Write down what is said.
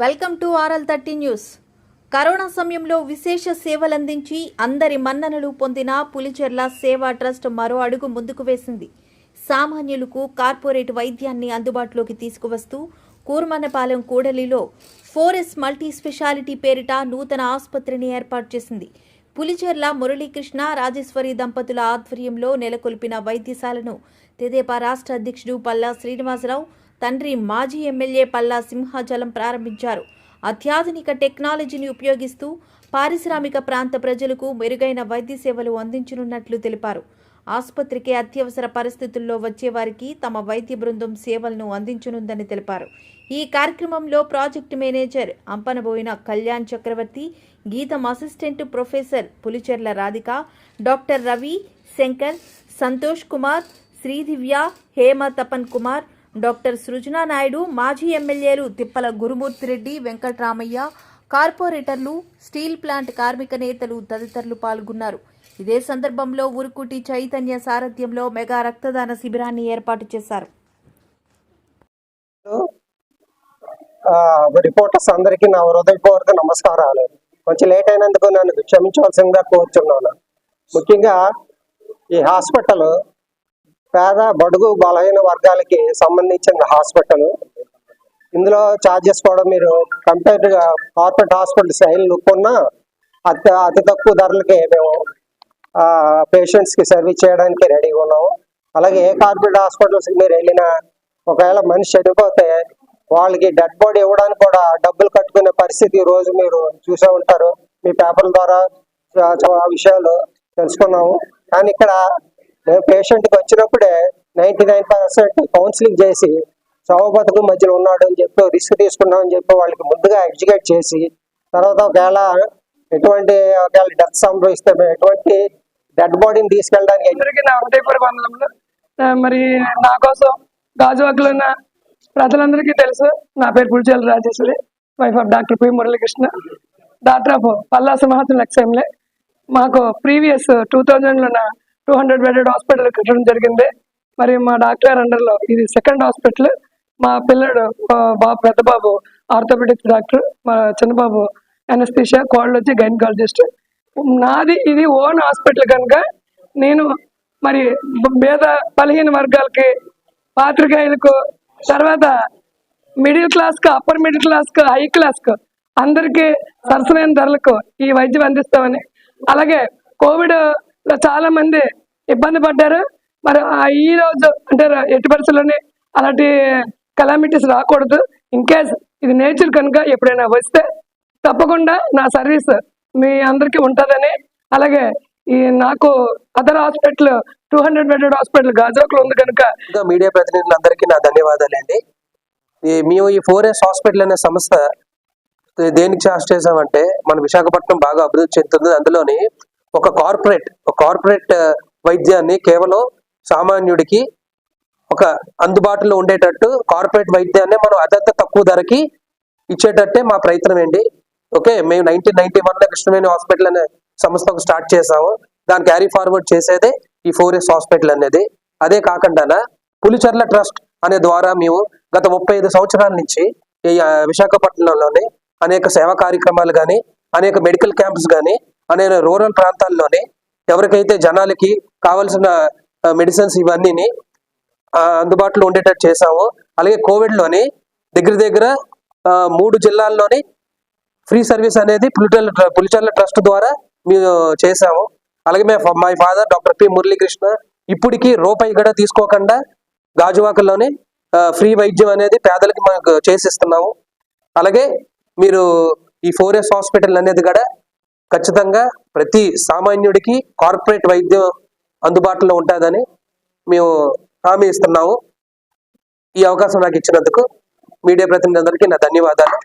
Welcome to RL thirty news. Corona సమయంలో విశేష సేవలందించి అందరి మన్ననలు పొందిన పులిచెర్ల సేవా ట్రస్ట్ మరో అడుగు ముందుకు వేసింది. సామాన్యులకు కార్పొరేట్ వైద్యాన్ని అందుబాటులోకి తీసుకువస్తూ కూర్మన్నపాలెం కూడలిలో ఫోరెస్ మల్టీ స్పెషాలిటీ పేరిట నూతన ఆసుపత్రిని ఏర్పాటు చేసింది. పులిచెర్ల మురళీకృష్ణ రాజేశ్వరి దంపతుల ఆధ్వర్యంలో నెలకొల్పిన వైద్యశాలను తెదేపా రాష్ట్ర అధ్యక్షుడు పల్లా శ్రీనివాసరావు తండ్రి మాజీ ఎమ్మెల్యే పల్లా సింహాచలం ప్రారంభించారు. అత్యాధునిక టెక్నాలజీని ఉపయోగిస్తూ పారిశ్రామిక ప్రాంత ప్రజలకు మెరుగైన వైద్య సేవలు అందించనున్నట్లు తెలిపారు. ఆసుపత్రికి అత్యవసర పరిస్థితుల్లో వచ్చేవారికి తమ వైద్య బృందం సేవలను అందించనుందని తెలిపారు. ఈ కార్యక్రమంలో project manager Ampanaboina Kalyan Chakravarthy Gitam assistant professor Pulicherla Radhika doctor Ravi Shankar Santosh Kumar Sridivya Hema Tapan Kumar doctor Srujana Naidu మాజీ ఎమ్మెల్యేలు తిప్పల గురుమూర్తిరెడ్డి వెంకట్రామయ్య కార్పొరేటర్లు స్టీల్ ప్లాంట్ కార్మిక నేతలు తదితరులు పాల్గొన్నారు. ఇదే సందర్భంలో ఉరుకుటి చైతన్య సారథ్యంలో మెగా రక్తదాన శిబిరాన్ని ఏర్పాటు చేశారు. రిపోర్టర్స్ అందరికీ నా హృదయపూర్వక నమస్కారాలు. కొంచెం లేట్ అయినందుకు నన్ను క్షమించవలసిందిగా కోరుచున్నాను. ముఖ్యంగా ఈ హాస్పిటల్ పేద బడుగు బలహీన వర్గాలకి సంబంధించిన హాస్పిటల్. ఇందులో ఛార్జెస్ కూడా మీరు కంపేర్డ్గా కార్పొరేట్ హాస్పిటల్ స్టైల్ కొన్నా అతి అతి తక్కువ ధరలకి మేము పేషెంట్స్కి సర్వీస్ చేయడానికి రెడీగా ఉన్నాము. అలాగే ఏ కార్పొరేట్ హాస్పిటల్స్కి మీరు వెళ్ళినా ఒకవేళ మనిషి చనిపోతే వాళ్ళకి డెడ్ బాడీ ఇవ్వడానికి కూడా డబ్బులు కట్టుకునే పరిస్థితి రోజు మీరు చూసే ఉంటారు. మీ పేపర్ల ద్వారా చాలా విషయాలు తెలుసుకున్నాము. కానీ ఇక్కడ మేము వచ్చినప్పుడే నైంటీ నైన్ పర్సెంట్ కౌన్సిలింగ్ చేసి చావు బతుకు మధ్యలో ఉన్నాడు అని చెప్పి రిస్క్ తీసుకున్నాం అని చెప్పి వాళ్ళకి ముందుగా ఎడ్యుకేట్ చేసి తర్వాత ఒకవేళ ఎటువంటి ఒకవేళ డెత్ సంభవిస్తే మేము ఎటువంటి డెడ్ బాడీని తీసుకెళ్ళడానికి అందరికీ నా హృదయపూర్వక వందనములు మరి నా కోసం గాజువాకలో ఉన్న ప్రజలందరికీ తెలుసు. నా పేరు Pudichela Rajeswari. Wife of doctor P Muralikrishna. Doctor of Pallasa Mahatma ఎక్స్ఎంలే మాకు ప్రీవియస్ టూ థౌజండ్లో నా టూ హండ్రెడ్ బెడెడ్ హాస్పిటల్ కట్టడం జరిగింది. మరి మా డాక్టర్ అండర్లో ఇది సెకండ్ హాస్పిటల్. మా పిల్లడు బాబు పెద్ద బాబు ఆర్థోపెడిక్స్ డాక్టర్ మా చిన్నబాబు ఎనస్థిషియా కోళ్ళు వచ్చి గైనకాలజిస్ట్. నాది ఇది ఓన్ హాస్పిటల్ కనుక నేను మరి పేద బలహీన వర్గాలకి పాత్రికేయులకు తర్వాత మిడిల్ క్లాస్కు అప్పర్ మిడిల్ క్లాస్కు హై క్లాస్కు అందరికి సరసమైన ధరలకు ఈ వైద్యం అందిస్తామని. అలాగే కోవిడ్ ఇలా చాలా మంది ఇబ్బంది పడ్డారు. మరి ఆ ఈ రోజు అంటే ఎట్టి పరిస్థితుల్లోనే అలాంటి కలామిటీస్ రాకూడదు. ఇన్ కేస్ ఇది నేచర్ కనుక ఎప్పుడైనా వస్తే తప్పకుండా నా సర్వీస్ మీ అందరికీ ఉంటుందని. అలాగే ఈ నాకు other hospital two hundred bedded hospital గాజోక్లో ఉంది కనుక మీడియా ప్రతినిధులందరికీ నా ధన్యవాదాలండి. మేము ఈ ఫోర్ ఎస్ హాస్పిటల్ అనే సంస్థ దేనికి చార్జ్ చేసామంటే మన విశాఖపట్నం బాగా అభివృద్ధి చెందుతుంది. అందులోని ఒక కార్పొరేట్ ఒక కార్పొరేట్ uh, వైద్యాన్ని కేవలం సామాన్యుడికి ఒక అందుబాటులో ఉండేటట్టు కార్పొరేట్ వైద్యాన్ని మనం అత్యంత తక్కువ ధరకి ఇచ్చేటట్టే మా ప్రయత్నం ఏంటి ఓకే మేము నైన్టీన్ నైన్టీ వన్లో కృష్ణవేణి హాస్పిటల్ అనే సంస్థకు స్టార్ట్ చేసాము దాన్ని క్యారీ ఫార్వర్డ్ చేసేదే ఈ ఫోర్ ఎస్ హాస్పిటల్ అనేది. అదే కాకుండా పులిచర్ల ట్రస్ట్ అనే ద్వారా మేము గత ముప్పై ఐదు సంవత్సరాల నుంచి ఈ విశాఖపట్నంలోని అనేక సేవా కార్యక్రమాలు కానీ అనేక మెడికల్ క్యాంప్స్ కానీ అనే రూరల్ ప్రాంతాల్లోని ఎవరికైతే జనాలకి కావాల్సిన మెడిసిన్స్ ఇవన్నీని అందుబాటులో ఉండేటట్టు చేసాము అలాగే కోవిడ్లోని దగ్గర దగ్గర మూడు జిల్లాల్లోని ఫ్రీ సర్వీస్ అనేది పులిచర్ల పులిచర్ల ట్రస్ట్ ద్వారా మేము చేసాము అలాగే మేము my father doctor P. Muralikrishna ఇప్పటికీ రూపాయి కూడా తీసుకోకుండా గాజువాకల్లోని ఫ్రీ వైద్యం అనేది పేదలకి మనకు చేసిస్తున్నాము. అలాగే మీరు ఈ ఫోర్ హాస్పిటల్ అనేది కూడా ఖచ్చితంగా ప్రతి సామాన్యుడికి కార్పొరేట్ వైద్యం అందుబాటులో ఉంటుందని మేము హామీ ఇస్తున్నాము. ఈ అవకాశం నాకు ఇచ్చినందుకు మీడియా ప్రతినిధులందరికీ నా ధన్యవాదాలు.